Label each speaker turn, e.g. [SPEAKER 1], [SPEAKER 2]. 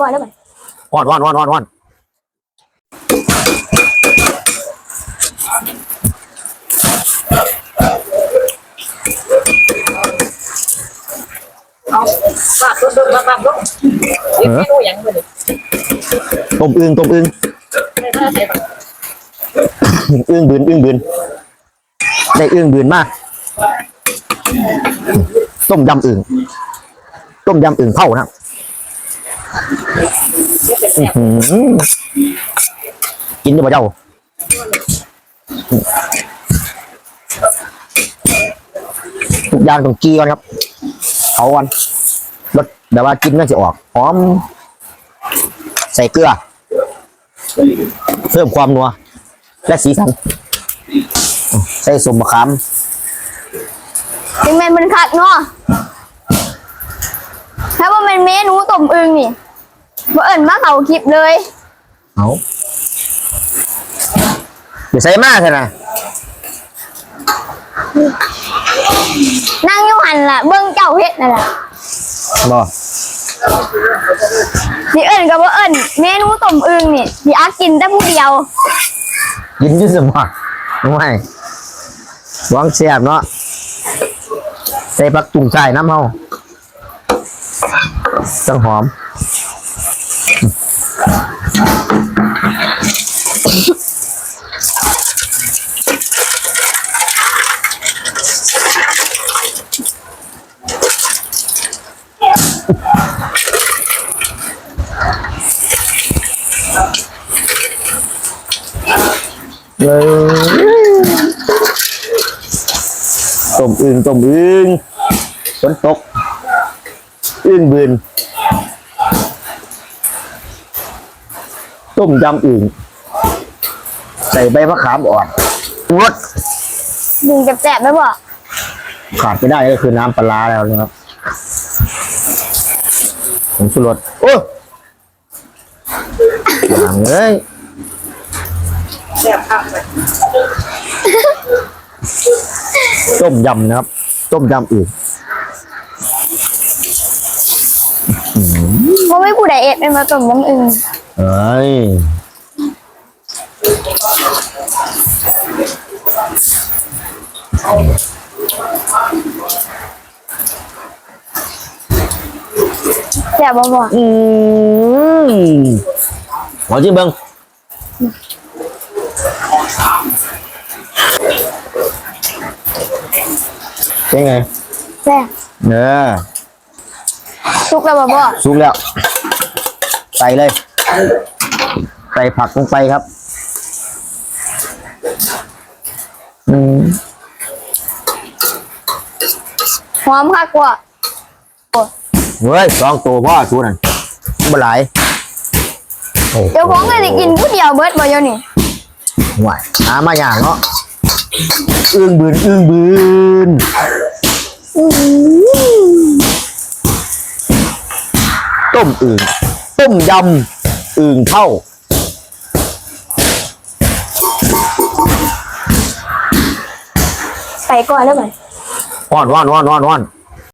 [SPEAKER 1] ก่อนได้ไหม
[SPEAKER 2] ว่อนว่อนว่อนว่อนว่อน
[SPEAKER 3] เอาฝากรถๆมาฝากรถเดี๋ยวไม่รู้อย่างเลย
[SPEAKER 2] ต้มอึ่งต้มอึ่ง
[SPEAKER 3] ไม่น่าใส่แบบ
[SPEAKER 2] อึ่งบืนอึ่งบืนได้อึ่งบืนมาต้มยำอึ่งต้มยำอึ่งเผานะครับ อื้อหือกินได้ปะเจ้า ทุกอย่างต้องกีก่อนครับเผาก่อนรสแบบว่ากินน่าจะออกหอม ใส่เกลือ เพิ่มความนัว และสีสัน ใส่สมมะขาม
[SPEAKER 1] ถึงแมนมันคักเนาะถ้าว่ามันเมนูต้มอึงนี่ บ่เอิ้นมาเขาคลิปเลย
[SPEAKER 2] เอาเดี๋ยวใส่มากใช่ไหม
[SPEAKER 1] นั่งอยู่หันล่ะเบิ่งเจ้าเฮ็ดนั่นล่ะ
[SPEAKER 2] บอ
[SPEAKER 1] สิเอิ้นก็บ่เอิ้นเมนูต้มอึงนี่สิอากินแต่ผู้เดียว
[SPEAKER 2] ยินอยืดสมองไม่หวังเสียบเนาะใส่ผักตุ่งใส่น้ำเฮาจังหอม เลยต้มอึ่งต้มอึ่งฝนตกอึ่งบืนต้มยำอึ่งใส่ใบมะขามอ่อนรส
[SPEAKER 1] ดึงแสบๆได้บ่
[SPEAKER 2] ขาดไม่ได้ก็คือน้ำปลาร้าแล้วนะครับผมชูรสโอ้อย่างเลย
[SPEAKER 3] แซ่บข้าวเลย
[SPEAKER 2] ต้มยำนะครับ ต้มยำอึ่ง
[SPEAKER 1] บ่มีผู้ใดเอ็ดเป็นมาต้มน้ำอึง
[SPEAKER 2] เอ้ย
[SPEAKER 1] แซ่บบ่บ่
[SPEAKER 2] อืมขอจิ้มเบิ้ง เป็นไง
[SPEAKER 1] แซ่บ
[SPEAKER 2] เนื้อ
[SPEAKER 1] สุกแล้วบ่บ่
[SPEAKER 2] สุกแล้ว ใส่เลย ใส่ผักลงไปครับ อืม
[SPEAKER 1] หอมคักกว่า
[SPEAKER 2] เฮ้ยสองตัวพ่อชูนั่นบ่หลายโอ้โห
[SPEAKER 1] เดี๋ยวของก็สิกินผู้เดียวเบิดบ่เดี๋ยวนี้
[SPEAKER 2] หวายหามาอย่างเนาะ อึ้งบืนอึ้งบืนต้มอึ่งต้มยำอึ่งเท่า
[SPEAKER 1] ไปก่อนได้ไหม
[SPEAKER 2] ว่อนว่อนว่อนว่อนว่อน